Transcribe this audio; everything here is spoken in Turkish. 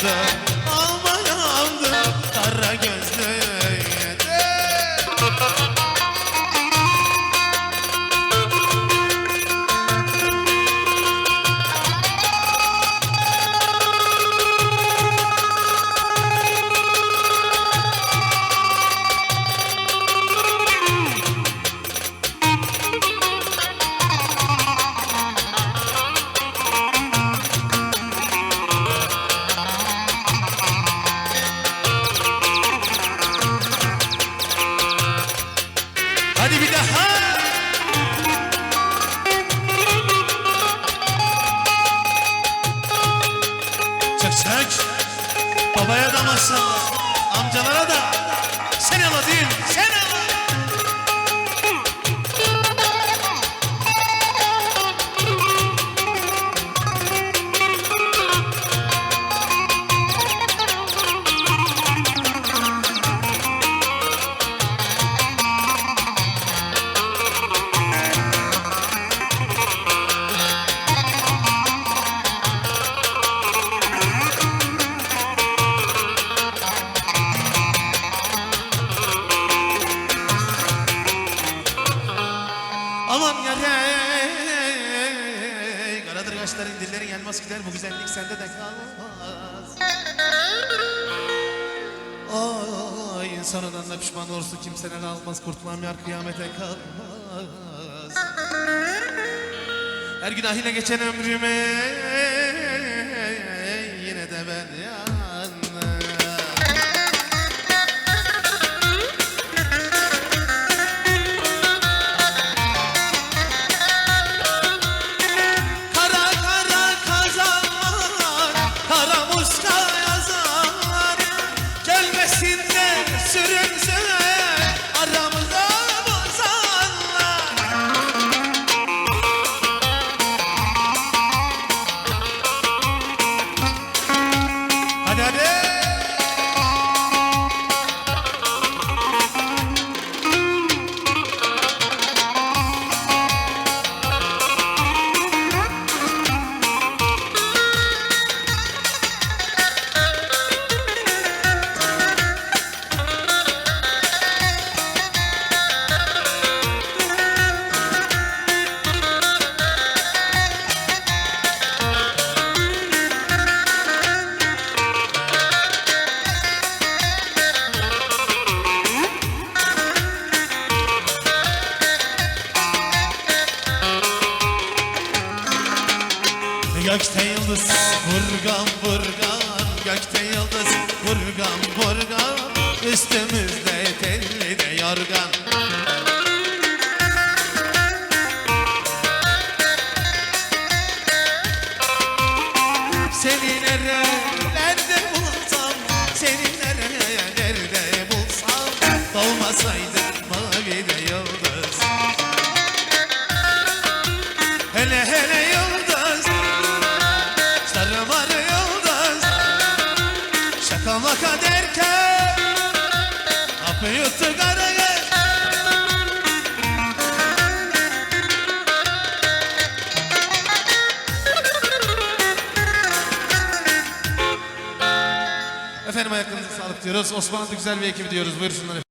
The. Maşallah Amcalara da Sen ala değil sen ala Kaşların dillerin yanmaz gider Bu güzellik sende de kalmaz. Ay insanından da pişman olursun kimseden almaz Kurtulan yar kıyamete kalmaz. Her günah ile geçen ömrüme Yine de ben yandım কষ্ট Gökte yıldız vurgan vurgan. Gökte yıldız vurgan vurgan. Üstümüzde telli de yorgan. Seni nerelerde Şaka maka derken Hapı yuttu karagöz Efendim ayaklarınıza sağlık diyoruz. Osmanlı güzel bir ekibi diyoruz. Buyursunlar efendim.